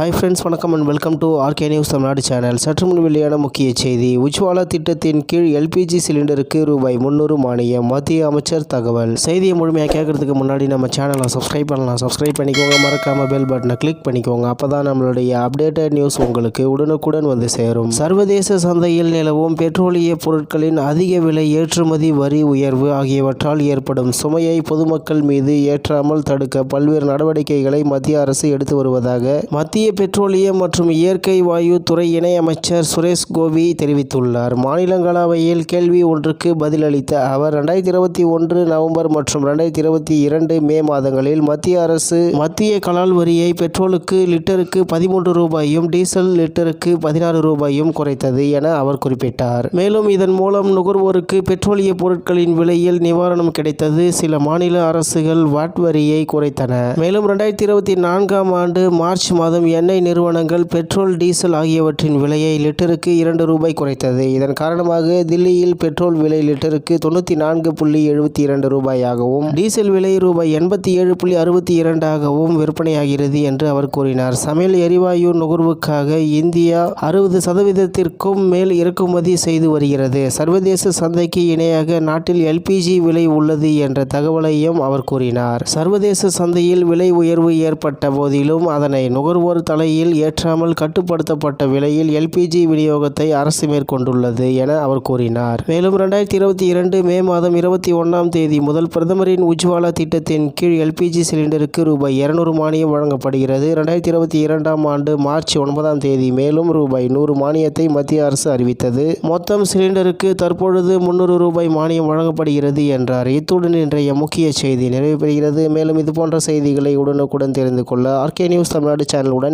Hi friends வணக்கம் and welcome to RK news Tamil Nadu channel சற்று முன் வெளியான முக்கிய செய்தி. உஜ்வாலா திட்டத்தின் கீழ் எல்பிஜி சிலிண்டருக்கு ரூபாய் முந்நூறு மானியம் மத்திய அமைச்சர் தகவல். செய்தியை முழுமையாக கேட்கறதுக்கு முன்னாடி நம்ம சேனலை சப்ஸ்கிரைப் பண்ணலாம். சப்ஸ்கிரைப் பண்ணிக்கோங்க. மறக்காம பெல் பட்டனை கிளிக் பண்ணிக்கோங்க. அப்போ தான் நம்மளுடைய அப்டேட்டட் நியூஸ் உங்களுக்கு உடனுக்குடன் வந்து சேரும். சர்வதேச சந்தையில் நிலவும் பெட்ரோலிய பொருட்களின் அதிக விலை ஏற்றுமதி வரி உயர்வு ஆகியவற்றால் ஏற்படும் சுமையை பொதுமக்கள் மீது ஏற்றாமல் தடுக்க பல்வேறு நடவடிக்கைகளை மத்திய அரசு எடுத்து வருவதாக மத்திய பெட்ரோலியம் மற்றும் இயற்கை வாயு துறை இணையமைச்சர் சுரேஷ் கோபி தெரிவித்துள்ளார். மாநிலங்களவையில் கேள்வி ஒன்றுக்கு பதிலளித்த அவர் ரெண்டாயிரத்தி இருபத்தி ஒன்று நவம்பர் மற்றும் ரெண்டாயிரத்தி இருபத்தி இரண்டு மே மாதங்களில் மத்திய அரசு மத்திய கலால் வரியை பெட்ரோலுக்கு லிட்டருக்கு பதிமூன்று ரூபாயும் டீசல் லிட்டருக்கு பதினாறு ரூபாயும் குறைத்தது என அவர் குறிப்பிட்டார். மேலும் இதன் மூலம் நுகர்வோருக்கு பெட்ரோலிய பொருட்களின் விலையில் நிவாரணம் கிடைத்தது சில மாநில அரசுகள் வாட் வரியை குறைத்தன. மேலும் ரெண்டாயிரத்தி இருபத்தி நான்காம் ஆண்டு மார்ச் மாதம் எண்ணெய் நிறுவனங்கள் பெட்ரோல் டீசல் ஆகியவற்றின் விலையை லிட்டருக்கு இரண்டு ரூபாய் குறைத்தது. இதன் காரணமாக தில்லியில் பெட்ரோல் விலை லிட்டருக்கு தொண்ணூற்றி நான்கு புள்ளி எழுபத்தி இரண்டு ரூபாயாகவும் டீசல் விலை ரூபாய் எண்பத்தி ஏழு புள்ளி அறுபத்தி இரண்டாகவும் விற்பனையாகிறது என்று அவர் கூறினார். சமையல் எரிவாயு நுகர்வுக்காக இந்தியா அறுபது சதவீதத்திற்கும் மேல் இறக்குமதி செய்து வருகிறது. சர்வதேச சந்தைக்கு இணையாக நாட்டில் எல்பிஜி விலை உள்ளது என்ற தகவலையும் அவர் கூறினார். சர்வதேச சந்தையில் விலை உயர்வு ஏற்பட்ட போதிலும் அதனை நுகர்வோர் தலையில் ஏற்றாமல் கட்டுப்படுத்தப்பட்ட விலையில் எல்பிஜி விநியோகத்தை அரசு மேற்கொண்டுள்ளது என அவர் கூறினார். மேலும் ரெண்டாயிரத்தி இருபத்தி இரண்டு மே மாதம் இருபத்தி ஒன்றாம் தேதி முதல் பிரதமரின் உஜ்வாலா திட்டத்தின் கீழ் எல்பிஜி சிலிண்டருக்கு ரூபாய் இருநூறு மானியம் வழங்கப்படுகிறது. ரெண்டாயிரத்தி இருபத்தி இரண்டாம் ஆண்டு மார்ச் ஒன்பதாம் தேதி மேலும் ரூபாய் நூறு மானியத்தை மத்திய அரசு அறிவித்தது. மொத்தம் சிலிண்டருக்கு தற்பொழுது முன்னூறு ரூபாய் மானியம் வழங்கப்படுகிறது என்றார். இத்துடன் இன்றைய முக்கிய செய்தி நிறைவு பெறுகிறது. மேலும் இது போன்ற செய்திகளை உடனுக்குடன் தெரிந்து கொள்ள ஆர்கே நியூஸ் தமிழ்நாடு சேனலுடன்